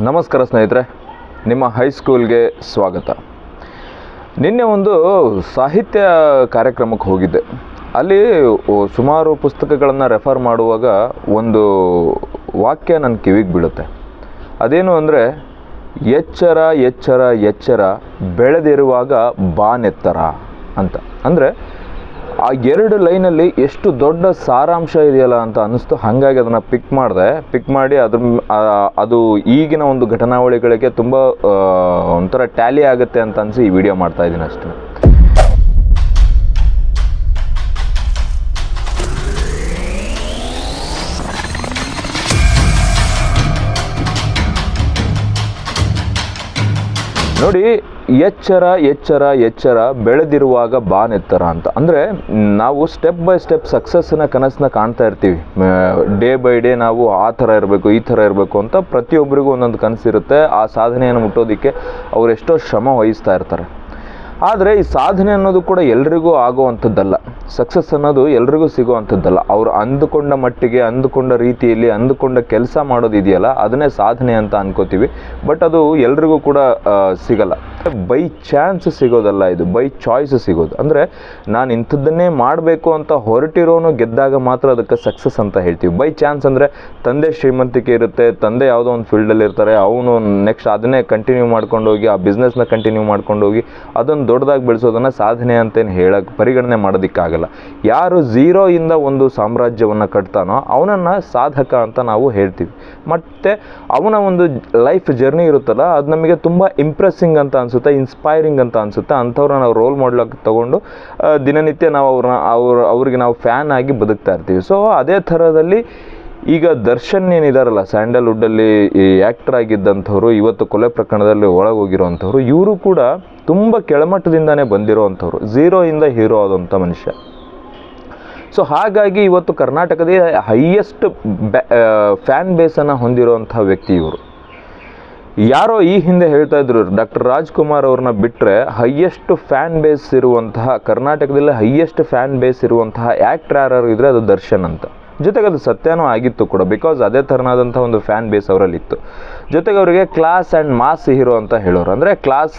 ನಮಸ್ಕಾರ ಸ್ನೇಹಿತರೆ, ನಿಮ್ಮ ಹೈಸ್ಕೂಲ್ಗೆ ಸ್ವಾಗತ. ನಿನ್ನೆ ಒಂದು ಸಾಹಿತ್ಯ ಕಾರ್ಯಕ್ರಮಕ್ಕೆ ಹೋಗಿದ್ದೆ. ಅಲ್ಲಿ ಸುಮಾರು ಪುಸ್ತಕಗಳನ್ನು ರೆಫರ್ ಮಾಡುವಾಗ ಒಂದು ವಾಕ್ಯ ನನ್ನ ಕಿವಿಗೆ ಬೀಳುತ್ತೆ. ಅದೇನು ಅಂದರೆ, ಎಚ್ಚರ ಎಚ್ಚರ ಎಚ್ಚರ, ಬೆಳೆದಿರುವಾಗ ಬಾನೆತ್ತರ ಅಂತ. ಅಂದರೆ ಆ ಎರಡು ಲೈನಲ್ಲಿ ಎಷ್ಟು ದೊಡ್ಡ ಸಾರಾಂಶ ಇದೆಯಲ್ಲ ಅಂತ ಅನ್ನಿಸ್ತು. ಹಾಗಾಗಿ ಅದನ್ನು ಪಿಕ್ ಮಾಡಿದೆ. ಪಿಕ್ ಮಾಡಿ ಅದ್ರ ಅದು ಈಗಿನ ಒಂದು ಘಟನಾವಳಿಗಳಿಗೆ ತುಂಬ ಒಂಥರ ಟ್ಯಾಲಿ ಆಗುತ್ತೆ ಅಂತ ಅನಿಸಿ ಈ ವಿಡಿಯೋ ಮಾಡ್ತಾ ಇದ್ದೀನಿ ಅಷ್ಟೇ. ನೋಡಿ ಎಚ್ಚರ ಎಚ್ಚರ ಎಚ್ಚರ ಬೆಳೆದಿರುವಾಗ ಬಾನೆತ್ತರ ಅಂತ. ಅಂದರೆ ನಾವು ಸ್ಟೆಪ್ ಬೈ ಸ್ಟೆಪ್ ಸಕ್ಸಸ್ಸಿನ ಕನಸನ್ನ ಕಾಣ್ತಾ ಇರ್ತೀವಿ. ಡೇ ಬೈ ಡೇ ನಾವು ಆ ಥರ ಇರಬೇಕು, ಈ ಥರ ಇರಬೇಕು ಅಂತ ಪ್ರತಿಯೊಬ್ಬರಿಗೂ ಒಂದೊಂದು ಕನಸಿರುತ್ತೆ. ಆ ಸಾಧನೆಯನ್ನು ಮುಟ್ಟೋದಕ್ಕೆ ಅವರೆಷ್ಟೋ ಶ್ರಮ ವಹಿಸ್ತಾ ಇರ್ತಾರೆ. ಆದರೆ ಈ ಸಾಧನೆ ಅನ್ನೋದು ಕೂಡ ಎಲ್ರಿಗೂ ಆಗುವಂಥದ್ದಲ್ಲ. ಸಕ್ಸಸ್ ಅನ್ನೋದು ಎಲ್ರಿಗೂ ಸಿಗುವಂಥದ್ದಲ್ಲ. ಅವ್ರು ಅಂದುಕೊಂಡ ಮಟ್ಟಿಗೆ, ಅಂದುಕೊಂಡ ರೀತಿಯಲ್ಲಿ, ಅಂದುಕೊಂಡ ಕೆಲಸ ಮಾಡೋದಿದೆಯಲ್ಲ, ಅದನ್ನೇ ಸಾಧನೆ ಅಂತ ಅನ್ಕೋತೀವಿ. ಬಟ್ ಅದು ಎಲ್ರಿಗೂ ಕೂಡ ಸಿಗಲ್ಲ. ಬೈ ಚಾನ್ಸ್ ಸಿಗೋದಲ್ಲ ಇದು. ಬೈ ಚಾಯ್ಸ್ ಸಿಗೋದು. ಅಂದರೆ ನಾನು ಇಂಥದ್ದನ್ನೇ ಮಾಡಬೇಕು ಅಂತ ಹೊರಟಿರೋನು ಗೆದ್ದಾಗ ಮಾತ್ರ ಅದಕ್ಕೆ ಸಕ್ಸಸ್ ಅಂತ ಹೇಳ್ತೀವಿ. ಬೈ ಚಾನ್ಸ್ ಅಂದರೆ ತಂದೆ ಶ್ರೀಮಂತಿಕೆ ಇರುತ್ತೆ, ತಂದೆ ಯಾವುದೋ ಒಂದು ಫೀಲ್ಡಲ್ಲಿ ಇರ್ತಾರೆ, ಅವನು ನೆಕ್ಸ್ಟ್ ಅದನ್ನೇ ಕಂಟಿನ್ಯೂ ಮಾಡ್ಕೊಂಡು ಹೋಗಿ ಆ ಬಿಸ್ನೆಸ್ನ ಕಂಟಿನ್ಯೂ ಮಾಡ್ಕೊಂಡು ಹೋಗಿ ಅದನ್ನು ದೊಡ್ಡದಾಗಿ ಬೆಳೆಸೋದನ್ನು ಸಾಧನೆ ಅಂತೇನು ಹೇಳಕ್ಕೆ ಪರಿಗಣನೆ ಮಾಡೋದಕ್ಕಾಗಲ್ಲ. ಯಾರು ಝೀರೋಯಿಂದ ಒಂದು ಸಾಮ್ರಾಜ್ಯವನ್ನು ಕಟ್ತಾನೋ ಅವನನ್ನು ಸಾಧಕ ಅಂತ ನಾವು ಹೇಳ್ತೀವಿ. ಮತ್ತು ಅವನ ಒಂದು ಲೈಫ್ ಜರ್ನಿ ಇರುತ್ತಲ್ಲ, ಅದು ನಮಗೆ ತುಂಬ ಇಂಪ್ರೆಸ್ಸಿಂಗ್ ಅಂತ ಅನಿಸುತ್ತೆ ಇನ್ಸ್ಪೈರಿಂಗ್ ಅಂತ ಅನಿಸುತ್ತೆ. ಅಂಥವ್ರನ್ನ ನಾವು ರೋಲ್ ಮಾಡಲಾಗಿ ತೊಗೊಂಡು ದಿನನಿತ್ಯ ನಾವು ಅವ್ರನ್ನ, ಅವ್ರ, ಅವ್ರಿಗೆ ನಾವು ಫ್ಯಾನ್ ಆಗಿ ಬದುಕ್ತಾ ಇರ್ತೀವಿ. ಸೊ ಅದೇ ಥರದಲ್ಲಿ ಈಗ ದರ್ಶನ್ ಏನಿದಾರಲ್ಲ ಸ್ಯಾಂಡಲ್ವುಡ್ಡಲ್ಲಿ ಈ ಆ್ಯಕ್ಟರ್ ಆಗಿದ್ದಂಥವ್ರು, ಇವತ್ತು ಕೊಲೆ ಪ್ರಕರಣದಲ್ಲಿ ಒಳಗೋಗಿರುವಂಥವ್ರು, ಇವರು ಕೂಡ ತುಂಬ ಕೆಳಮಟ್ಟದಿಂದನೇ ಬಂದಿರೋವಂಥವ್ರು ಝೀರೋಯಿಂದ ಹೀರೋ ಆದಂಥ ಮನುಷ್ಯ. ಸೊ ಹಾಗಾಗಿ ಇವತ್ತು ಕರ್ನಾಟಕದ ಹೈಯೆಸ್ಟ್ ಫ್ಯಾನ್ ಬೇಸನ್ನು ಹೊಂದಿರುವಂಥ ವ್ಯಕ್ತಿ ಇವರು. ಯಾರೋ ಈ ಹಿಂದೆ ಹೇಳ್ತಾ ಇದ್ರು, ಡಾಕ್ಟರ್ ರಾಜ್ಕುಮಾರ್ ಅವ್ರನ್ನ ಬಿಟ್ಟರೆ ಹೈಯೆಸ್ಟ್ ಫ್ಯಾನ್ ಬೇಸ್ ಇರುವಂತಹ, ಕರ್ನಾಟಕದಲ್ಲಿ ಹೈಯೆಸ್ಟ್ ಫ್ಯಾನ್ ಬೇಸ್ ಇರುವಂತಹ ಆ್ಯಕ್ಟ್ರ್ ಯಾರು ಇದ್ರೆ ಅದು ದರ್ಶನ್ ಅಂತ. ಜೊತೆಗೆ ಅದು ಸತ್ಯನೂ ಆಗಿತ್ತು ಕೂಡ ಬಿಕಾಸ್ ಅದೇ ಥರನಾದಂಥ ಒಂದು ಫ್ಯಾನ್ ಬೇಸ್ ಅವರಲ್ಲಿತ್ತು. ಜೊತೆಗೆ ಅವರಿಗೆ ಕ್ಲಾಸ್ ಆ್ಯಂಡ್ ಮಾಸ್ ಹೀರೋ ಅಂತ ಹೇಳೋರು. ಅಂದರೆ ಕ್ಲಾಸ್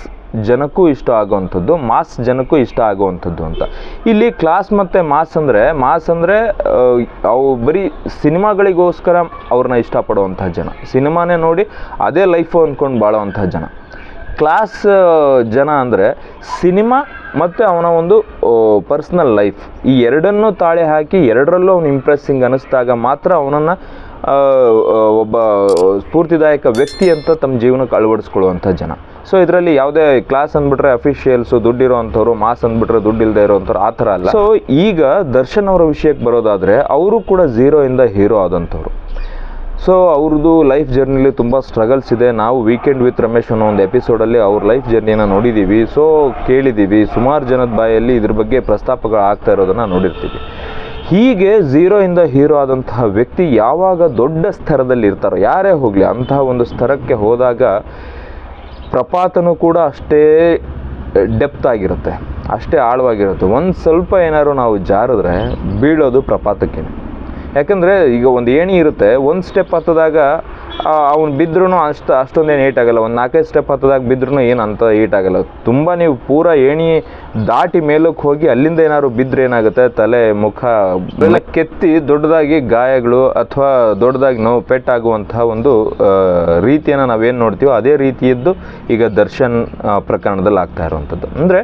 ಜನಕ್ಕೂ ಇಷ್ಟ ಆಗುವಂಥದ್ದು ಮಾಸ್ ಜನಕ್ಕೂ ಇಷ್ಟ ಆಗುವಂಥದ್ದು ಅಂತ. ಇಲ್ಲಿ ಕ್ಲಾಸ್ ಮತ್ತು ಮಾಸ್ ಅಂದರೆ ಮಾಸ್ ಅಂದರೆ ಅವು ಬರೀ ಸಿನಿಮಾಗಳಿಗೋಸ್ಕರ ಅವ್ರನ್ನ ಇಷ್ಟಪಡುವಂಥ ಜನ. ಸಿನಿಮಾನೇ ನೋಡಿ ಅದೇ ಲೈಫು ಅಂದ್ಕೊಂಡು ಬಾಳೋವಂಥ ಜನ. ಕ್ಲಾಸ್ ಜನ ಅಂದರೆ, ಸಿನಿಮಾ ಮತ್ತು ಅವನ ಒಂದು ಪರ್ಸ್ನಲ್ ಲೈಫ್ ಈ ಎರಡನ್ನೂ ತಾಳೆ ಹಾಕಿ ಎರಡರಲ್ಲೂ ಅವನು ಇಂಪ್ರೆಸ್ಸಿಂಗ್ ಅನ್ನಿಸ್ದಾಗ ಮಾತ್ರ ಅವನನ್ನು ಒಬ್ಬ ಸ್ಫೂರ್ತಿದಾಯಕ ವ್ಯಕ್ತಿ ಅಂತ ತಮ್ಮ ಜೀವನಕ್ಕೆ ಅಳವಡಿಸ್ಕೊಳ್ಳುವಂಥ ಜನ. ಸೊ ಇದರಲ್ಲಿ ಯಾವುದೇ ಕ್ಲಾಸ್ ಅಂದ್ಬಿಟ್ರೆ ಅಫಿಷಿಯಲ್ಸು ದುಡ್ಡಿರೋ ಅಂಥವ್ರು ಮಾಸ್ ಅಂದ್ಬಿಟ್ರೆ ದುಡ್ಡಿಲ್ಲದೆ ಇರೋವಂಥವ್ರು, ಆ ಥರ ಅಲ್ಲ. ಸೊ ಈಗ ದರ್ಶನ್ ಅವರ ವಿಷಯಕ್ಕೆ ಬರೋದಾದರೆ, ಅವರು ಕೂಡ ಝೀರೋಯಿಂದ ಹೀರೋ ಆದಂಥವ್ರು. ಸೊ ಅವ್ರದ್ದು ಲೈಫ್ ಜರ್ನಿಲಿ ತುಂಬ ಸ್ಟ್ರಗಲ್ಸ್ ಇದೆ. ನಾವು ವೀಕೆಂಡ್ ವಿತ್ ರಮೇಶ್ ಅನ್ನೋ ಒಂದು ಎಪಿಸೋಡಲ್ಲಿ ಅವ್ರ ಲೈಫ್ ಜರ್ನಿನ ನೋಡಿದ್ದೀವಿ ಸೊ ಕೇಳಿದ್ದೀವಿ ಸುಮಾರು ಜನದ ಬಾಯಲ್ಲಿ ಇದ್ರ ಬಗ್ಗೆ ಪ್ರಸ್ತಾಪಗಳು ಆಗ್ತಾ ಇರೋದನ್ನು ನೋಡಿರ್ತೀವಿ. ಹೀಗೆ ಝೀರೋಯಿಂದ ಹೀರೋ ಆದಂತಹ ವ್ಯಕ್ತಿ ಯಾವಾಗ ದೊಡ್ಡ ಸ್ತರದಲ್ಲಿ ಇರ್ತಾರೋ, ಯಾರೇ ಹೋಗಲಿ, ಅಂತಹ ಒಂದು ಸ್ತರಕ್ಕೆ ಹೋದಾಗ ಪ್ರಪಾತನೂ ಕೂಡ ಅಷ್ಟೇ ಡೆಪ್ತ್ ಆಗಿರುತ್ತೆ. ಅಷ್ಟೇ ಆಳವಾಗಿರುತ್ತೆ. ಒಂದು ಸ್ವಲ್ಪ ಏನಾದ್ರು ನಾವು ಜಾರಿದ್ರೆ ಬೀಳೋದು ಪ್ರಪಾತಕ್ಕೆ ಯಾಕಂದರೆ ಈಗ ಒಂದು ಏಣಿ ಇರುತ್ತೆ, ಒಂದು ಸ್ಟೆಪ್ ಹತ್ತದಾಗ ಅವ್ನು ಬಿದ್ದರೂ ಅಷ್ಟು ಅಷ್ಟೊಂದೇನು ಆಗಲ್ಲ. ಒಂದು ನಾಲ್ಕೈದು ಸ್ಟೆಪ್ ಹತ್ತದಾಗ ಬಿದ್ದರೂ ಏನು ಅಂತ ಏಟ್ ಆಗಲ್ಲ. ತುಂಬ ನೀವು ಪೂರ ಏಣಿ ದಾಟಿ ಮೇಲಕ್ಕೆ ಹೋಗಿ ಅಲ್ಲಿಂದ ಏನಾದ್ರು ಬಿದ್ದರೆ ಏನಾಗುತ್ತೆ? ತಲೆ, ಮುಖ ಎಲ್ಲ ಕೆತ್ತಿ ದೊಡ್ಡದಾಗಿ ಗಾಯಗಳು ಅಥವಾ ದೊಡ್ಡದಾಗಿ ನೋವು, ಪೆಟ್ಟಾಗುವಂತಹ ಒಂದು ರೀತಿಯನ್ನು ನಾವೇನು ನೋಡ್ತೀವೋ ಅದೇ ರೀತಿಯದ್ದು ಈಗ ದರ್ಶನ್ ಪ್ರಕರಣದಲ್ಲಿ ಆಗ್ತಾ ಇರುವಂಥದ್ದು. ಅಂದರೆ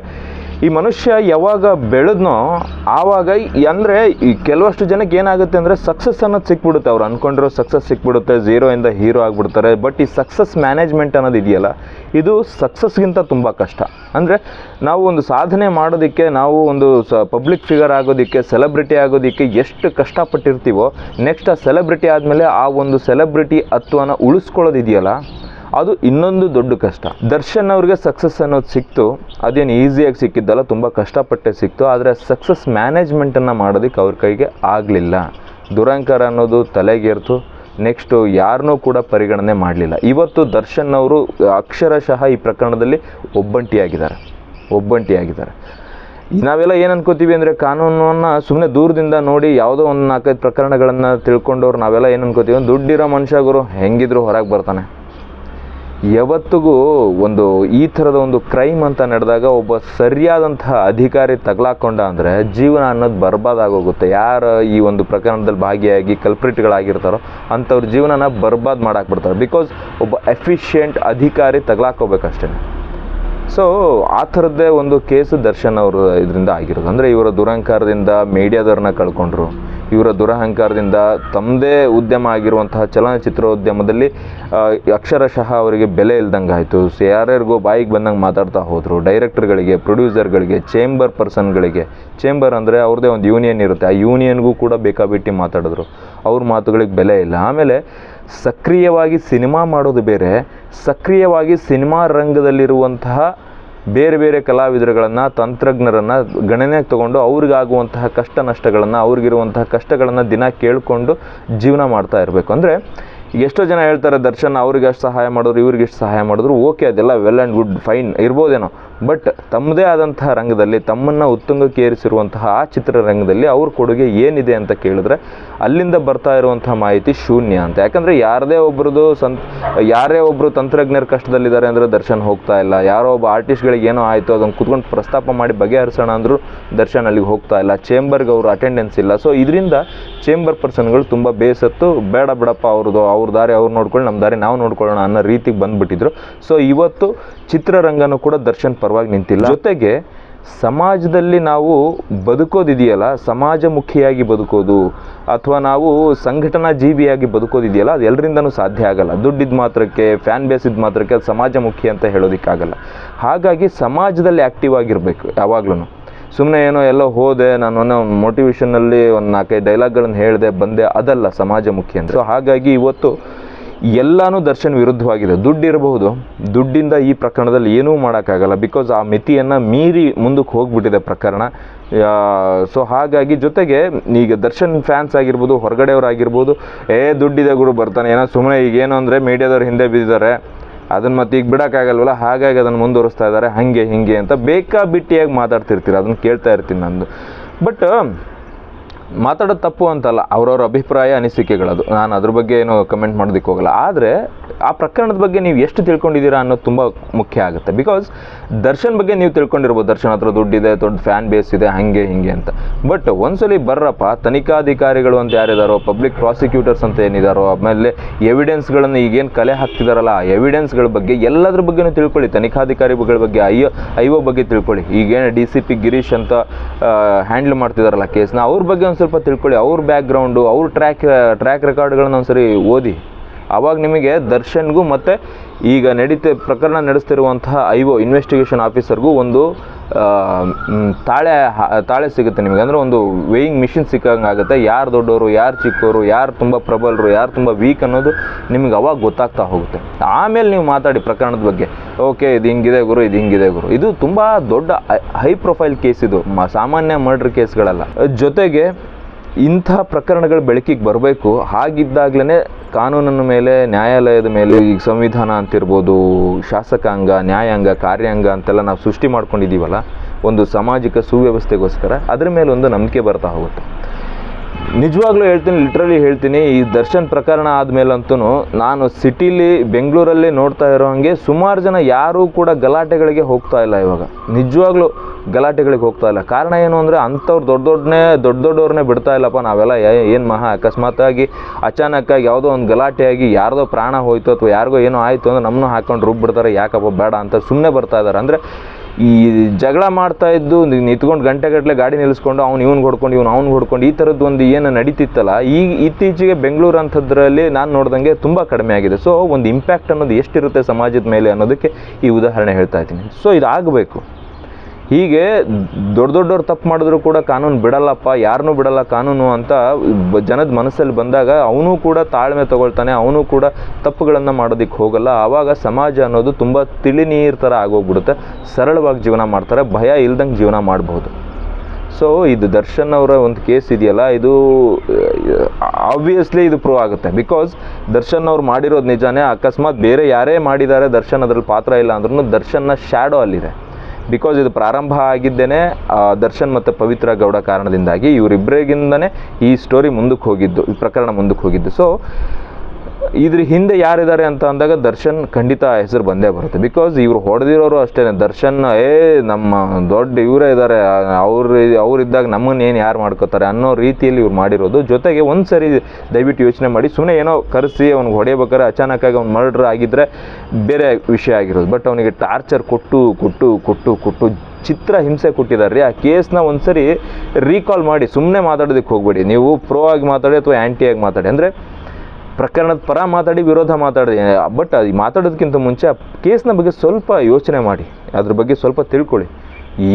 ಈ ಮನುಷ್ಯ ಯಾವಾಗ ಬೆಳೆದ್ನೋ ಆವಾಗ ಅಂದರೆ ಈ ಕೆಲವಷ್ಟು ಜನಕ್ಕೆ ಏನಾಗುತ್ತೆ ಅಂದರೆ ಸಕ್ಸಸ್ ಅನ್ನೋದು ಸಿಕ್ಬಿಡುತ್ತೆ. ಅವ್ರು ಅಂದ್ಕೊಂಡಿರೋ ಸಕ್ಸಸ್ ಸಿಕ್ಬಿಡುತ್ತೆ ಝೀರೋಯಿಂದ ಹೀರೋ ಆಗಿಬಿಡ್ತಾರೆ. ಬಟ್ ಈ ಸಕ್ಸಸ್ ಮ್ಯಾನೇಜ್ಮೆಂಟ್ ಅನ್ನೋದು ಇದೆಯಲ್ಲ, ಇದು ಸಕ್ಸಸ್ಗಿಂತ ತುಂಬ ಕಷ್ಟ. ಅಂದರೆ ನಾವು ಒಂದು ಸಾಧನೆ ಮಾಡೋದಕ್ಕೆ, ನಾವು ಒಂದು ಸ ಪಬ್ಲಿಕ್ ಫಿಗರ್ ಆಗೋದಕ್ಕೆ ಸೆಲೆಬ್ರಿಟಿ ಆಗೋದಕ್ಕೆ ಎಷ್ಟು ಕಷ್ಟಪಟ್ಟಿರ್ತೀವೋ ನೆಕ್ಸ್ಟ್ ಆ ಸೆಲೆಬ್ರಿಟಿ ಆದಮೇಲೆ ಆ ಒಂದು ಸೆಲೆಬ್ರಿಟಿ ಹತ್ವನ ಉಳಿಸ್ಕೊಳ್ಳೋದಿದೆಯಲ್ಲ ಅದು ಇನ್ನೊಂದು ದೊಡ್ಡ ಕಷ್ಟ. ದರ್ಶನ್ ಅವ್ರಿಗೆ ಸಕ್ಸಸ್ ಅನ್ನೋದು ಸಿಕ್ತು. ಅದೇನು ಈಸಿಯಾಗಿ ಸಿಕ್ಕಿದ್ದಲ್ಲ, ತುಂಬ ಕಷ್ಟಪಟ್ಟೆ ಸಿಕ್ತು. ಆದರೆ ಸಕ್ಸಸ್ ಮ್ಯಾನೇಜ್ಮೆಂಟನ್ನು ಮಾಡೋದಕ್ಕೆ ಅವ್ರ ಕೈಗೆ ಆಗಲಿಲ್ಲ. ದುರಂಕಾರ ಅನ್ನೋದು ತಲೆಗೇರ್ತು. ನೆಕ್ಸ್ಟು ಯಾರನ್ನೂ ಕೂಡ ಪರಿಗಣನೆ ಮಾಡಲಿಲ್ಲ. ಇವತ್ತು ದರ್ಶನ್ ಅವರು ಅಕ್ಷರಶಃ ಈ ಪ್ರಕರಣದಲ್ಲಿ ಒಬ್ಬಂಟಿಯಾಗಿದ್ದಾರೆ. ಒಬ್ಬಂಟಿಯಾಗಿದ್ದಾರೆ. ನಾವೆಲ್ಲ ಏನು ಅನ್ಕೋತೀವಿ ಅಂದರೆ ಕಾನೂನನ್ನು ಸುಮ್ಮನೆ ದೂರದಿಂದ ನೋಡಿ ಯಾವುದೋ ಒಂದು ನಾಲ್ಕೈದು ಪ್ರಕರಣಗಳನ್ನು ತಿಳ್ಕೊಂಡವ್ರು ನಾವೆಲ್ಲ ಏನು ಅನ್ಕೋತೀವಿ? ದುಡ್ಡಿರೋ ಮನುಷ್ಯ ಗುರು ಹೆಂಗಿದ್ರು ಹೊರಗೆ ಬರ್ತಾನೆ. ಯಾವತ್ತಿಗೂ ಒಂದು ಈ ಥರದ ಒಂದು ಕ್ರೈಮ್ ಅಂತ ನಡೆದಾಗ ಒಬ್ಬ ಸರಿಯಾದಂತಹ ಅಧಿಕಾರಿ ತಗಲಾಕೊಂಡ ಅಂದರೆ ಜೀವನ ಅನ್ನೋದು ಬರ್ಬಾದಾಗೋಗುತ್ತೆ. ಯಾರು ಈ ಒಂದು ಪ್ರಕರಣದಲ್ಲಿ ಭಾಗಿಯಾಗಿ ಕಲ್ಪ್ರಿಟ್ಗಳಾಗಿರ್ತಾರೋ ಅಂಥವ್ರ ಜೀವನನ ಬರ್ಬಾದ್ ಮಾಡಾಕ್ಬಿಡ್ತಾರೆ. ಬಿಕಾಸ್ ಒಬ್ಬ ಎಫಿಷಿಯೆಂಟ್ ಅಧಿಕಾರಿ ತಗಲಾಕೋಬೇಕಷ್ಟೇ. ಸೊ ಆ ಥರದ್ದೇ ಒಂದು ಕೇಸು ದರ್ಶನ್ ಅವರು ಇದರಿಂದ ಆಗಿರೋದು. ಅಂದರೆ ಇವರ ದುರಂಕಾರದಿಂದ ಮೀಡಿಯಾದವ್ರನ್ನ ಕಳ್ಕೊಂಡ್ರು. ಇವರ ದುರಹಂಕಾರದಿಂದ ತಮ್ಮದೇ ಉದ್ಯಮ ಆಗಿರುವಂತಹ ಚಲನಚಿತ್ರೋದ್ಯಮದಲ್ಲಿ ಉದ್ಯಮದಲ್ಲಿ ಅಕ್ಷರಶಃ ಅವರಿಗೆ ಬೆಲೆ ಇಲ್ದಂಗೆ ಆಯಿತು ಯಾರ್ಯಾರಿಗೋ ಬಾಯಿಗೆ ಬಂದಂಗೆ ಮಾತಾಡ್ತಾ ಹೋದರು. ಡೈರೆಕ್ಟರ್ಗಳಿಗೆ, ಪ್ರೊಡ್ಯೂಸರ್ಗಳಿಗೆ, ಚೇಂಬರ್ ಪರ್ಸನ್ಗಳಿಗೆ. ಚೇಂಬರ್ ಅಂದರೆ ಅವ್ರದ್ದೇ ಒಂದು ಯೂನಿಯನ್ ಇರುತ್ತೆ. ಆ ಯೂನಿಯನ್ಗೂ ಕೂಡ ಬೇಕಾಬಿಟ್ಟು ಮಾತಾಡಿದ್ರು. ಅವ್ರ ಮಾತುಗಳಿಗೆ ಬೆಲೆ ಇಲ್ಲ. ಆಮೇಲೆ ಸಕ್ರಿಯವಾಗಿ ಸಿನಿಮಾ ಮಾಡೋದು ಬೇರೆ. ಸಕ್ರಿಯವಾಗಿ ಸಿನಿಮಾ ರಂಗದಲ್ಲಿರುವಂತಹ ಬೇರೆ ಬೇರೆ ಕಲಾವಿದರುಗಳನ್ನು, ತಂತ್ರಜ್ಞರನ್ನು ಗಣನೆಗೆ ತಗೊಂಡು ಅವ್ರಿಗಾಗುವಂತಹ ಕಷ್ಟ ನಷ್ಟಗಳನ್ನು, ಅವ್ರಿಗಿರುವಂತಹ ಕಷ್ಟಗಳನ್ನು ದಿನ ಕೇಳಿಕೊಂಡು ಜೀವನ ಮಾಡ್ತಾ ಇರಬೇಕು. ಅಂದರೆ ಎಷ್ಟೋ ಜನ ಹೇಳ್ತಾರೆ ದರ್ಶನ್ ಅವ್ರಿಗೆ ಅಷ್ಟು ಸಹಾಯ ಮಾಡಿದ್ರು, ಇವ್ರಿಗೆ ಎಷ್ಟು ಸಹಾಯ ಮಾಡಿದ್ರು, ಓಕೆ ಅದೆಲ್ಲ ವೆಲ್ ಆ್ಯಂಡ್ ಗುಡ್ ಫೈನ್ ಇರ್ಬೋದೇನೋ. ಬಟ್ ತಮ್ಮದೇ ಆದಂತಹ ರಂಗದಲ್ಲಿ, ತಮ್ಮನ್ನು ಉತ್ತುಂಗಕ್ಕೇರಿಸಿರುವಂತಹ ಆ ಚಿತ್ರರಂಗದಲ್ಲಿ ಅವ್ರ ಕೊಡುಗೆ ಏನಿದೆ ಅಂತ ಕೇಳಿದ್ರೆ ಅಲ್ಲಿಂದ ಬರ್ತಾ ಇರುವಂತಹ ಮಾಹಿತಿ ಶೂನ್ಯ ಅಂತ. ಯಾಕಂದರೆ ಯಾರದೇ ಒಬ್ಬರದು ಸಂ, ಯಾರೇ ಒಬ್ಬರು ತಂತ್ರಜ್ಞರ ಕಷ್ಟದಲ್ಲಿದ್ದಾರೆ ಅಂದರೆ ದರ್ಶನ್ ಹೋಗ್ತಾ ಇಲ್ಲ. ಯಾರೋ ಒಬ್ಬ ಆರ್ಟಿಸ್ಟ್ಗಳಿಗೆ ಏನೋ ಆಯಿತು, ಅದನ್ನು ಕುತ್ಕೊಂಡು ಪ್ರಸ್ತಾಪ ಮಾಡಿ ಬಗೆಹರಿಸೋಣ ಅಂದರೂ ದರ್ಶನ್ ಅಲ್ಲಿಗೆ ಹೋಗ್ತಾ ಇಲ್ಲ. ಚೇಂಬರ್ಗೆ ಅವರು ಅಟೆಂಡೆನ್ಸ್ ಇಲ್ಲ. ಸೊ ಇದರಿಂದ ಚೇಂಬರ್ ಪರ್ಸನ್ಗಳು ತುಂಬ ಬೇಸತ್ತು, ಬೇಡ ಬಿಡಪ್ಪ ಅವ್ರದ್ದು, ಅವ್ರ ದಾರಿ ಅವ್ರು ನೋಡ್ಕೊಳ್ಳಿ ನಮ್ಮ ದಾರಿ ನಾವು ನೋಡ್ಕೊಳ್ಳೋಣ ಅನ್ನೋ ರೀತಿಗೆ ಬಂದುಬಿಟ್ಟಿದ್ರು. ಸೊ ಇವತ್ತು ಚಿತ್ರರಂಗನೂ ಕೂಡ ದರ್ಶನ್ ಪರವಾಗಿ ನಿಂತಿಲ್ಲ. ಜೊತೆಗೆ ಸಮಾಜದಲ್ಲಿ ನಾವು ಬದುಕೋದಿದೆಯಲ್ಲ, ಸಮಾಜಮುಖಿಯಾಗಿ ಬದುಕೋದು ಅಥವಾ ನಾವು ಸಂಘಟನಾ ಜೀವಿಯಾಗಿ ಬದುಕೋದಿದೆಯಲ್ಲ, ಅದು ಎಲ್ಲರಿಂದನೂ ಸಾಧ್ಯ ಆಗಲ್ಲ. ದುಡ್ಡಿದ ಮಾತ್ರಕ್ಕೆ ಫ್ಯಾನ್ ಬೇಸ್ ಇದ್ದ ಮಾತ್ರಕ್ಕೆ ಅದು ಸಮಾಜಮುಖಿ ಅಂತ ಹೇಳೋದಕ್ಕಾಗಲ್ಲ. ಹಾಗಾಗಿ ಸಮಾಜದಲ್ಲಿ ಆ್ಯಕ್ಟಿವ್ ಆಗಿರಬೇಕು ಯಾವಾಗ್ಲೂ ಸುಮ್ಮನೆ ಏನೋ ಎಲ್ಲ ಹೋದೆ, ನಾನು ಅನ್ನೋ ಒಂದು ಮೋಟಿವೇಶನಲ್ಲಿ ಒಂದು ನಾಲ್ಕೈದು ಡೈಲಾಗ್ಗಳನ್ನು ಹೇಳಿದೆ, ಬಂದೆ, ಅದಲ್ಲ ಸಮಾಜಮುಖಿ ಅಂತ ಸೊ ಹಾಗಾಗಿ ಇವತ್ತು ಎಲ್ಲನೂ ದರ್ಶನ್ ವಿರುದ್ಧವಾಗಿದೆ. ದುಡ್ಡಿರಬಹುದು. ದುಡ್ಡಿಂದ ಈ ಪ್ರಕರಣದಲ್ಲಿ ಏನೂ ಮಾಡೋಕ್ಕಾಗಲ್ಲ. ಬಿಕಾಸ್ ಆ ಮಿತಿಯನ್ನು ಮೀರಿ ಮುಂದಕ್ಕೆ ಹೋಗ್ಬಿಟ್ಟಿದೆ ಪ್ರಕರಣ. ಸೊ ಹಾಗಾಗಿ ಜೊತೆಗೆ ಈಗ ದರ್ಶನ್ ಫ್ಯಾನ್ಸ್ ಆಗಿರ್ಬೋದು, ಹೊರಗಡೆಯವರಾಗಿರ್ಬೋದು, ಏ, ದುಡ್ಡಿದೆ ಗುರು, ಬರ್ತಾನೆ. ಏನೋ ಸುಮ್ಮನೆ ಈಗ ಏನು ಅಂದರೆ ಮೀಡಿಯಾದವ್ರು ಹಿಂದೆ ಬಿದ್ದಿದ್ದಾರೆ. ಅದನ್ನು ಮತ್ತೆ ಈಗ ಬಿಡೋಕ್ಕಾಗಲ್ವಲ್ಲ? ಹಾಗಾಗಿ ಅದನ್ನು ಮುಂದುವರಿಸ್ತಾ ಇದ್ದಾರೆ. ಹಾಗೆ, ಹೀಗೆ ಅಂತ ಬೇಕಾಬಿಟ್ಟಿಯಾಗಿ ಮಾತಾಡ್ತಿರ್ತೀರ. ಅದನ್ನು ಕೇಳ್ತಾ ಇರ್ತೀನಿ ನಂದು. ಬಟ್ ಮಾತಾಡೋದು ತಪ್ಪು ಅಂತಲ್ಲ, ಅವ್ರವ್ರ ಅಭಿಪ್ರಾಯ, ಅನಿಸಿಕೆಗಳದು. ನಾನು ಅದ್ರ ಬಗ್ಗೆ ಏನು ಕಮೆಂಟ್ ಮಾಡೋದಕ್ಕೆ ಹೋಗಲ್ಲ. ಆದರೆ, ಆ ಪ್ರಕರಣದ ಬಗ್ಗೆ ನೀವು ಎಷ್ಟು ತಿಳ್ಕೊಂಡಿದ್ದೀರಾ ಅನ್ನೋದು ತುಂಬ ಮುಖ್ಯ ಆಗುತ್ತೆ. ಬಿಕಾಸ್ ದರ್ಶನ್ ಬಗ್ಗೆ ನೀವು ತಿಳ್ಕೊಂಡಿರ್ಬೋದು. ದರ್ಶನ್ ಹತ್ರ ದುಡ್ಡಿದೆ, ದೊಡ್ಡ ಫ್ಯಾನ್ ಬೇಸ್ ಇದೆ, ಹಾಗೆ, ಹಿಂಗೆ ಅಂತ. ಬಟ್ ಒಂದ್ಸಲಿ ಬರ್ರಪ್ಪ, ತನಿಖಾಧಿಕಾರಿಗಳು ಅಂತ ಯಾರಿದಾರೋ ಪಬ್ಲಿಕ್ ಪ್ರಾಸಿಕ್ಯೂಟರ್ಸ್ ಅಂತ ಏನಿದಾರೋ, ಆಮೇಲೆ ಎವಿಡೆನ್ಸ್ಗಳನ್ನು ಈಗೇನು ಕಲೆ ಹಾಕ್ತಿದಾರಲ್ಲ, ಆ ಎವಿಡೆನ್ಸ್ಗಳ ಬಗ್ಗೆ ಎಲ್ಲದ್ರ ಬಗ್ಗೆನೂ ತಿಳ್ಕೊಳ್ಳಿ. ತನಿಖಾಧಿಕಾರಿಗಳ ಬಗ್ಗೆ, ಐ ಐ ಬಗ್ಗೆ ತಿಳ್ಕೊಳ್ಳಿ. ಈಗೇನು ಡಿ ಸಿ ಪಿ ಗಿರೀಶ್ ಅಂತ ಹ್ಯಾಂಡಲ್ ಮಾಡ್ತಿದಾರಲ್ಲ ಕೇಸ್ನ, ಅವ್ರ ಬಗ್ಗೆ ಒಂದು ಸ್ವಲ್ಪ ತಿಳ್ಕೊಳ್ಳಿ, ಅವ್ರ ಬ್ಯಾಕ್ಗ್ರೌಂಡು ಅವ್ರ ಟ್ರ್ಯಾಕ್ ಟ್ರ್ಯಾಕ್ ರೆಕಾರ್ಡ್ಗಳನ್ನ ಒಂದ್ಸರಿ ಓದಿ. ಆವಾಗ ನಿಮಗೆ ದರ್ಶನ್ಗೂ ಮತ್ತು ಈಗ ನಡೀತ, ಪ್ರಕರಣ ನಡೆಸ್ತಿರುವಂತಹ ಐ ಒ ಇನ್ವೆಸ್ಟಿಗೇಷನ್ ಆಫೀಸರ್ಗೂ ಒಂದು ತಾಳೆ ತಾಳೆ ಸಿಗುತ್ತೆ ನಿಮಗೆ. ಅಂದರೆ ಒಂದು ವೇಯಿಂಗ್ ಮಿಷಿನ್ ಸಿಕ್ಕಂಗೆ ಆಗುತ್ತೆ. ಯಾರು ದೊಡ್ಡವರು ಯಾರು ಚಿಕ್ಕವರು ಯಾರು ತುಂಬ ಪ್ರಬಲರು, ಯಾರು ತುಂಬ ವೀಕ್ ಅನ್ನೋದು ನಿಮಗೆ ಅವಾಗ ಗೊತ್ತಾಗ್ತಾ ಹೋಗುತ್ತೆ. ಆಮೇಲೆ ನೀವು ಮಾತಾಡಿ ಪ್ರಕರಣದ ಬಗ್ಗೆ. ಓಕೆ, ಇದು ಹಿಂಗಿದೆ ಗುರು, ಇದು ಹಿಂಗಿದೆ ಗುರು. ಇದು ತುಂಬ ದೊಡ್ಡ, ಹೈ ಪ್ರೊಫೈಲ್ ಕೇಸ್ ಇದು. ಸಾಮಾನ್ಯ ಮರ್ಡರ್ ಕೇಸ್ಗಳಲ್ಲ ಜೊತೆಗೆ ಇಂಥ ಪ್ರಕರಣಗಳು ಬೆಳಕಿಗೆ ಬರಬೇಕು ಹಾಗಿದ್ದಾಗಲೇ ಕಾನೂನಿನ ಮೇಲೆ, ನ್ಯಾಯಾಲಯದ ಮೇಲೆ ಈಗ ಸಂವಿಧಾನ ಅಂತಿರ್ಬೋದು, ಶಾಸಕಾಂಗ, ನ್ಯಾಯಾಂಗ, ಕಾರ್ಯಾಂಗ ಅಂತೆಲ್ಲ ನಾವು ಸೃಷ್ಟಿ ಮಾಡ್ಕೊಂಡಿದ್ದೀವಲ್ಲ, ಒಂದು ಸಾಮಾಜಿಕ ಸುವ್ಯವಸ್ಥೆಗೋಸ್ಕರ ಅದ್ರ ಮೇಲೆ ಒಂದು ನಂಬಿಕೆ ಬರ್ತಾ ಹೋಗುತ್ತೆ. ನಿಜವಾಗ್ಲೂ ಹೇಳ್ತೀನಿ ಲಿಟ್ರಲಿ ಹೇಳ್ತೀನಿ, ಈ ದರ್ಶನ್ ಪ್ರಕರಣ ಆದಮೇಲಂತೂ ನಾನು ಸಿಟಿಲಿ, ಬೆಂಗಳೂರಲ್ಲಿ ನೋಡ್ತಾ ಇರೋ ಹಾಗೆ ಸುಮಾರು ಜನ ಯಾರೂ ಕೂಡ ಗಲಾಟೆಗಳಿಗೆ ಹೋಗ್ತಾ ಇಲ್ಲ ಇವಾಗ. ನಿಜವಾಗ್ಲೂ ಗಲಾಟೆಗಳಿಗೆ ಹೋಗ್ತಾ ಇಲ್ಲ. ಕಾರಣ ಏನು ಅಂದರೆ ಅಂಥವ್ರು ದೊಡ್ಡ ದೊಡ್ಡನೇ, ದೊಡ್ಡ ದೊಡ್ಡವ್ರನ್ನೇ ಬಿಡ್ತಾ ಇಲ್ಲಪ್ಪ ನಾವೆಲ್ಲ ಏನು ಮಹಾ ಅಕಸ್ಮಾತಾಗಿ ಅಚಾನಕ್ಕಾಗಿ ಯಾವುದೋ ಒಂದು ಗಲಾಟೆಯಾಗಿ ಯಾರ್ದೋ ಪ್ರಾಣ ಹೋಯಿತು ಅಥವಾ ಯಾರಿಗೋ ಏನೋ ಆಯಿತು ಅಂದ್ರೆ ನಮ್ಮನ್ನು ಹಾಕೊಂಡು ರುಬ್ಬಿಡ್ತಾರೆ ಯಾಕಪ್ಪ ಬೇಡ ಅಂತ ಸುಮ್ಮನೆ ಬರ್ತಾ ಇದ್ದಾರೆ ಅಂದರೆ ಈ ಜಗಳ ಮಾಡ್ತಾ ಇದ್ದು ನಿಂತ್ಕೊಂಡು ಗಂಟೆಗಟ್ಟಲೆ ಗಾಡಿ ನಿಲ್ಲಿಸ್ಕೊಂಡು ಅವ್ನು ಇವ್ನಿಗೆ ಹೊಡ್ಕೊಂಡು ಇವ್ನು ಅವ್ನಿಗೆ ಹೊಡ್ಕೊಂಡು ಈ ಥರದ್ದು ಒಂದು ಏನು ನಡೀತಿತ್ತಲ್ಲ ಈಗ ಇತ್ತೀಚೆಗೆ ಬೆಂಗಳೂರು ಅಂಥದ್ರಲ್ಲಿ ನಾನು ನೋಡ್ದಂಗೆ ತುಂಬ ಕಡಿಮೆ ಆಗಿದೆ. ಸೊ ಒಂದು ಇಂಪ್ಯಾಕ್ಟ್ ಅನ್ನೋದು ಎಷ್ಟಿರುತ್ತೆ ಸಮಾಜದ ಮೇಲೆ ಅನ್ನೋದಕ್ಕೆ ಈ ಉದಾಹರಣೆ ಹೇಳ್ತಾ ಇದ್ದೀನಿ. ಸೊ ಇದಾಗಬೇಕು. ಹೀಗೆ ದೊಡ್ಡ ದೊಡ್ಡವ್ರು ತಪ್ಪು ಮಾಡಿದ್ರು ಕೂಡ ಕಾನೂನು ಬಿಡಲ್ಲಪ್ಪ ಯಾರನ್ನೂ ಬಿಡಲ್ಲ ಕಾನೂನು ಅಂತ ಜನದ ಮನಸ್ಸಲ್ಲಿ ಬಂದಾಗ ಅವನು ಕೂಡ ತಾಳ್ಮೆ ತಗೊಳ್ತಾನೆ, ಅವನು ಕೂಡ ತಪ್ಪುಗಳನ್ನು ಮಾಡೋದಕ್ಕೆ ಹೋಗಲ್ಲ. ಆವಾಗ ಸಮಾಜ ಅನ್ನೋದು ತುಂಬ ತಿಳಿ ನೀರು ಥರ ಆಗೋಗ್ಬಿಡುತ್ತೆ. ಸರಳವಾಗಿ ಜೀವನ ಮಾಡ್ತಾರೆ, ಭಯ ಇಲ್ದಂಗೆ ಜೀವನ ಮಾಡಬಹುದು ಸೊ ಇದು ದರ್ಶನ್ ಅವರ ಒಂದು ಕೇಸ್ ಇದೆಯಲ್ಲ, ಇದು ಆಬ್ವಿಯಸ್ಲಿ ಇದು ಪ್ರೂವ್ ಆಗುತ್ತೆ. ಬಿಕಾಸ್ ದರ್ಶನ್ ಅವ್ರು ಮಾಡಿರೋದು ನಿಜಾನೇ ಅಕಸ್ಮಾತ್ ಬೇರೆ ಯಾರೇ ಮಾಡಿದ್ದಾರೆ ದರ್ಶನ್ ಅದ್ರಲ್ಲಿ ಪಾತ್ರ ಇಲ್ಲ ಅಂದ್ರೂ ದರ್ಶನ್ನ ಶ್ಯಾಡೋ ಅಲ್ಲಿದೆ. ಬಿಕಾಸ್ ಇದು ಪ್ರಾರಂಭ ಆಗಿದ್ದೇನೆ ದರ್ಶನ್ ಮತ್ತು ಪವಿತ್ರ ಗೌಡ ಕಾರಣದಿಂದಾಗಿ ಇವರಿಬ್ಬರಿಗಿಂದನೇ ಈ ಸ್ಟೋರಿ ಮುಂದಕ್ಕೆ ಹೋಗಿದ್ದು, ಈ ಪ್ರಕರಣ ಮುಂದಕ್ಕೆ ಹೋಗಿದ್ದು. ಸೊ ಇದ್ರ ಹಿಂದೆ ಯಾರಿದ್ದಾರೆ ಅಂತ ಅಂದಾಗ ದರ್ಶನ್ ಖಂಡಿತ ಹೆಸರು ಬಂದೇ ಬರುತ್ತೆ. ಬಿಕಾಸ್ ಇವ್ರು ಹೊಡೆದಿರೋರು ಅಷ್ಟೇ ದರ್ಶನ್, ಏ, ನಮ್ಮ ದೊಡ್ಡ ಇವರೇ ಇದ್ದಾರೆ ಅವ್ರು, ಅವರಿದ್ದಾಗ ನಮ್ಮನ್ನು ಏನು ಯಾರು ಮಾಡ್ಕೋತಾರೆ ಅನ್ನೋ ರೀತಿಯಲ್ಲಿ ಇವ್ರು ಮಾಡಿರೋದು. ಜೊತೆಗೆ ಒಂದು ಸರಿ ದಯವಿಟ್ಟು ಯೋಚನೆ ಮಾಡಿ. ಸುಮ್ಮನೆ ಏನೋ ಕರೆಸಿ ಅವ್ನಿಗೆ ಹೊಡೆಯಬೇಕಾದ್ರೆ ಅಚಾನಕ್ಕಾಗಿ ಅವ್ನು ಮರ್ಡ್ರ್ ಆಗಿದ್ದರೆ ಬೇರೆ ವಿಷಯ ಆಗಿರೋದು. ಬಟ್ ಅವನಿಗೆ ಟಾರ್ಚರ್ ಕೊಟ್ಟು ಕೊಟ್ಟು ಕೊಟ್ಟು ಕೊಟ್ಟು ಚಿತ್ರ ಹಿಂಸೆ ಕೊಟ್ಟಿದ್ದಾರೆ ರೀ. ಆ ಕೇಸ್ನ ಒಂದ್ಸರಿ ರೀಕಾಲ್ ಮಾಡಿ ಸುಮ್ಮನೆ ಮಾತಾಡೋದಕ್ಕೆ ಹೋಗಬೇಡಿ. ನೀವು ಪ್ರೋ ಆಗಿ ಮಾತಾಡಿ ಅಥವಾ ಆ್ಯಂಟಿ ಆಗಿ ಮಾತಾಡಿ. ಅಂದರೆ ಪ್ರಕರಣದ ಪರ ಮಾತಾಡಿ, ವಿರೋಧ ಮಾತಾಡಿ. ಬಟ್ ಅದು ಮಾತಾಡೋದಕ್ಕಿಂತ ಮುಂಚೆ ಕೇಸ್ನ ಬಗ್ಗೆ ಸ್ವಲ್ಪ ಯೋಚನೆ ಮಾಡಿ. ಅದ್ರ ಬಗ್ಗೆ ಸ್ವಲ್ಪ ತಿಳ್ಕೊಳ್ಳಿ.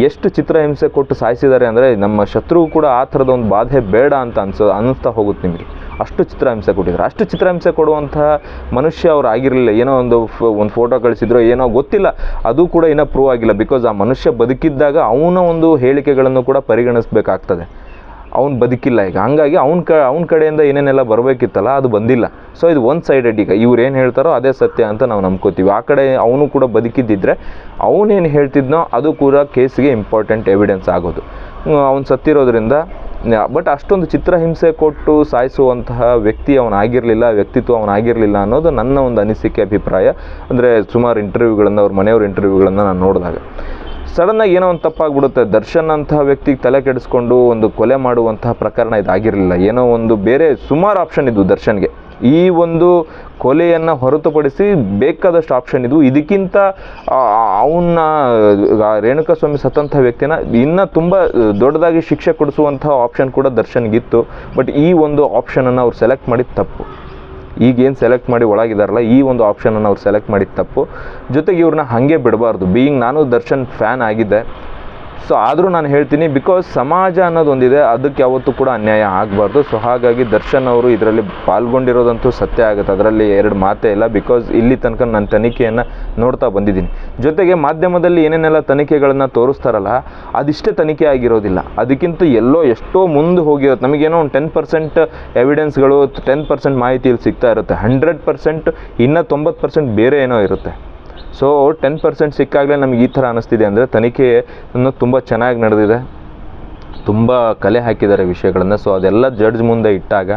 ಎಷ್ಟು ಚಿತ್ರಹಿಂಸೆ ಕೊಟ್ಟು ಸಾಯಿಸಿದ್ದಾರೆ ಅಂದರೆ ನಮ್ಮ ಶತ್ರು ಕೂಡ ಆ ಥರದ ಒಂದು ಬಾಧೆ ಬೇಡ ಅಂತ ಅನ್ಸ, ಅನ್ನಿಸ್ತಾ ಹೋಗುತ್ತೆ ನಿಮಗೆ. ಅಷ್ಟು ಚಿತ್ರಹಿಂಸೆ ಕೊಟ್ಟಿದ್ದಾರೆ. ಅಷ್ಟು ಚಿತ್ರಹಿಂಸೆ ಕೊಡುವಂತಹ ಮನುಷ್ಯ ಅವ್ರು ಆಗಿರಲಿಲ್ಲ. ಏನೋ ಒಂದು ಒಂದು ಫೋಟೋ ಕಳಿಸಿದ್ರು ಏನೋ ಗೊತ್ತಿಲ್ಲ. ಅದು ಕೂಡ ಇನ್ನೂ ಪ್ರೂವ್ ಆಗಿಲ್ಲ. ಬಿಕಾಸ್ ಆ ಮನುಷ್ಯ ಬದುಕಿದ್ದಾಗ ಅವನ ಒಂದು ಹೇಳಿಕೆಗಳನ್ನು ಕೂಡ ಪರಿಗಣಿಸಬೇಕಾಗ್ತದೆ. ಅವ್ನು ಬದುಕಿಲ್ಲ ಈಗ. ಹಂಗಾಗಿ ಅವ್ನ ಕ, ಅವ್ನ ಕಡೆಯಿಂದ ಏನೇನೆಲ್ಲ ಬರಬೇಕಿತ್ತಲ್ಲ, ಅದು ಬಂದಿಲ್ಲ. ಸೊ ಇದು ಒಂದು ಸೈಡೆಡ್ ಈಗ. ಇವ್ರು ಏನು ಹೇಳ್ತಾರೋ ಅದೇ ಸತ್ಯ ಅಂತ ನಾವು ನಂಬ್ಕೋತೀವಿ. ಆ ಕಡೆ ಅವನು ಕೂಡ ಬದುಕಿದ್ದಿದ್ರೆ ಅವನೇನು ಹೇಳ್ತಿದ್ನೋ ಅದು ಕೂಡ ಕೇಸಿಗೆ ಇಂಪಾರ್ಟೆಂಟ್ ಎವಿಡೆನ್ಸ್ ಆಗೋದು. ಅವ್ನು ಸತ್ತಿರೋದ್ರಿಂದ ಬಟ್ ಅಷ್ಟೊಂದು ಚಿತ್ರಹಿಂಸೆ ಕೊಟ್ಟು ಸಾಯಿಸುವಂತಹ ವ್ಯಕ್ತಿ ಅವನಾಗಿರಲಿಲ್ಲ ವ್ಯಕ್ತಿತ್ವ ಅವನಾಗಿರಲಿಲ್ಲ ಅನ್ನೋದು ನನ್ನ ಒಂದು ಅನಿಸಿಕೆ, ಅಭಿಪ್ರಾಯ. ಅಂದರೆ ಸುಮಾರು ಇಂಟರ್ವ್ಯೂಗಳನ್ನು ಅವ್ರ ಮನೆಯವ್ರ ಇಂಟರ್ವ್ಯೂಗಳನ್ನು ನಾನು ನೋಡಿದಾಗ. ಸಡನ್ನಾಗಿ ಏನೋ ಒಂದು ತಪ್ಪಾಗ್ಬಿಡುತ್ತೆ. ದರ್ಶನ್ ಅಂತಹ ವ್ಯಕ್ತಿಗೆ ತಲೆ ಕೆಡಿಸ್ಕೊಂಡು ಒಂದು ಕೊಲೆ ಮಾಡುವಂತಹ ಪ್ರಕರಣ ಇದಾಗಿರಲಿಲ್ಲ. ಏನೋ ಒಂದು ಬೇರೆ ಸುಮಾರು ಆಪ್ಷನ್ ಇದ್ವು ದರ್ಶನ್ಗೆ. ಈ ಒಂದು ಕೊಲೆಯನ್ನು ಹೊರತುಪಡಿಸಿ ಬೇಕಾದಷ್ಟು ಆಪ್ಷನ್ ಇದು ಇದಕ್ಕಿಂತ ಅವನ್ನ ರೇಣುಕಾಸ್ವಾಮಿ ಸತ್ತಂಥ ವ್ಯಕ್ತಿನ ಇನ್ನೂ ತುಂಬ ದೊಡ್ಡದಾಗಿ ಶಿಕ್ಷೆ ಕೊಡಿಸುವಂತಹ ಆಪ್ಷನ್ ಕೂಡ ದರ್ಶನ್ಗಿತ್ತು. ಬಟ್ ಈ ಒಂದು ಆಪ್ಷನನ್ನು ಅವ್ರು ಸೆಲೆಕ್ಟ್ ಮಾಡಿದ ತಪ್ಪು. ಈಗೇನು ಸೆಲೆಕ್ಟ್ ಮಾಡಿ ಒಳಗಿದಾರಲ್ಲ, ಈ ಒಂದು ಆಪ್ಷನನ್ನು ಅವ್ರು ಸೆಲೆಕ್ಟ್ ಮಾಡಿದ ತಪ್ಪು. ಜೊತೆಗೆ ಇವ್ರನ್ನ ಹಾಗೆ ಬಿಡಬಾರ್ದು. ಬೀಯಿಂಗ್ ನಾನು ದರ್ಶನ್ ಫ್ಯಾನ್ ಆಗಿದ್ದೆ ಸೊ ಆದರೂ ನಾನು ಹೇಳ್ತೀನಿ ಬಿಕಾಸ್ ಸಮಾಜ ಅನ್ನೋದು ಒಂದಿದೆ ಅದಕ್ಕೆ ಯಾವತ್ತೂ ಕೂಡ ಅನ್ಯಾಯ ಆಗಬಾರ್ದು. ಸೊ ಹಾಗಾಗಿ ದರ್ಶನ್ ಅವರು ಇದರಲ್ಲಿ ಪಾಲ್ಗೊಂಡಿರೋದಂತೂ ಸತ್ಯ ಆಗುತ್ತೆ. ಅದರಲ್ಲಿ ಎರಡು ಮಾತೇ ಇಲ್ಲ ಬಿಕಾಸ್ ಇಲ್ಲಿ ತನಕ ನಾನು ತನಿಖೆಯನ್ನು ನೋಡ್ತಾ ಬಂದಿದ್ದೀನಿ. ಜೊತೆಗೆ ಮಾಧ್ಯಮದಲ್ಲಿ ಏನೇನೆಲ್ಲ ತನಿಖೆಗಳನ್ನು ತೋರಿಸ್ತಾರಲ್ಲ, ಅದಿಷ್ಟೇ ತನಿಖೆ ಆಗಿರೋದಿಲ್ಲ. ಅದಕ್ಕಿಂತ ಎಲ್ಲೋ ಎಷ್ಟೋ ಮುಂದೆ ಹೋಗಿರೋದು. ನಮಗೇನೋ ಒಂದು ಟೆನ್ ಪರ್ಸೆಂಟ್ ಎವಿಡೆನ್ಸ್ಗಳು ಟೆನ್ ಪರ್ಸೆಂಟ್ ಮಾಹಿತಿ ಇಲ್ಲಿ ಸಿಗ್ತಾ ಇರುತ್ತೆ. ಹಂಡ್ರೆಡ್ ಪರ್ಸೆಂಟ್ ಇನ್ನೂ ತೊಂಬತ್ತು ಪರ್ಸೆಂಟ್ ಬೇರೆ ಏನೋ ಇರುತ್ತೆ. ಸೊ ಟೆನ್ ಪರ್ಸೆಂಟ್ ಸಿಕ್ಕಾಗಲೇ ನಮಗೆ ಈ ಥರ ಅನ್ನಿಸ್ತಿದೆ ಅಂದರೆ ತನಿಖೆ ತುಂಬ ಚೆನ್ನಾಗಿ ನಡೆದಿದೆ. ತುಂಬ ಕಲೆ ಹಾಕಿದ್ದಾರೆ ವಿಷಯಗಳನ್ನು. ಸೊ ಅದೆಲ್ಲ ಜಡ್ಜ್ ಮುಂದೆ ಇಟ್ಟಾಗ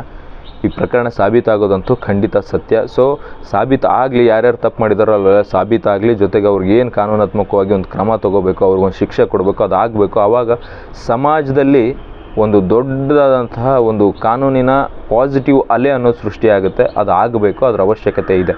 ಈ ಪ್ರಕರಣ ಸಾಬೀತಾಗೋದಂತೂ ಖಂಡಿತ ಸತ್ಯ. ಸೊ ಸಾಬೀತು ಆಗಲಿ, ಯಾರ್ಯಾರು ತಪ್ಪು ಮಾಡಿದಾರೋ ಅಲ್ಲೆಲ್ಲ ಸಾಬೀತಾಗಲಿ ಜೊತೆಗೆ ಅವ್ರಿಗೆ ಏನು ಕಾನೂನಾತ್ಮಕವಾಗಿ ಒಂದು ಕ್ರಮ ತೊಗೋಬೇಕು ಅವ್ರಿಗೊಂದು ಶಿಕ್ಷೆ ಕೊಡಬೇಕು, ಅದು ಆಗಬೇಕು. ಆವಾಗ ಸಮಾಜದಲ್ಲಿ ಒಂದು ದೊಡ್ಡದಾದಂತಹ ಒಂದು ಕಾನೂನಿನ ಪಾಸಿಟಿವ್ ಅಲೆ ಅನ್ನೋದು ಸೃಷ್ಟಿಯಾಗುತ್ತೆ. ಅದು ಆಗಬೇಕು, ಅದರ ಅವಶ್ಯಕತೆ ಇದೆ.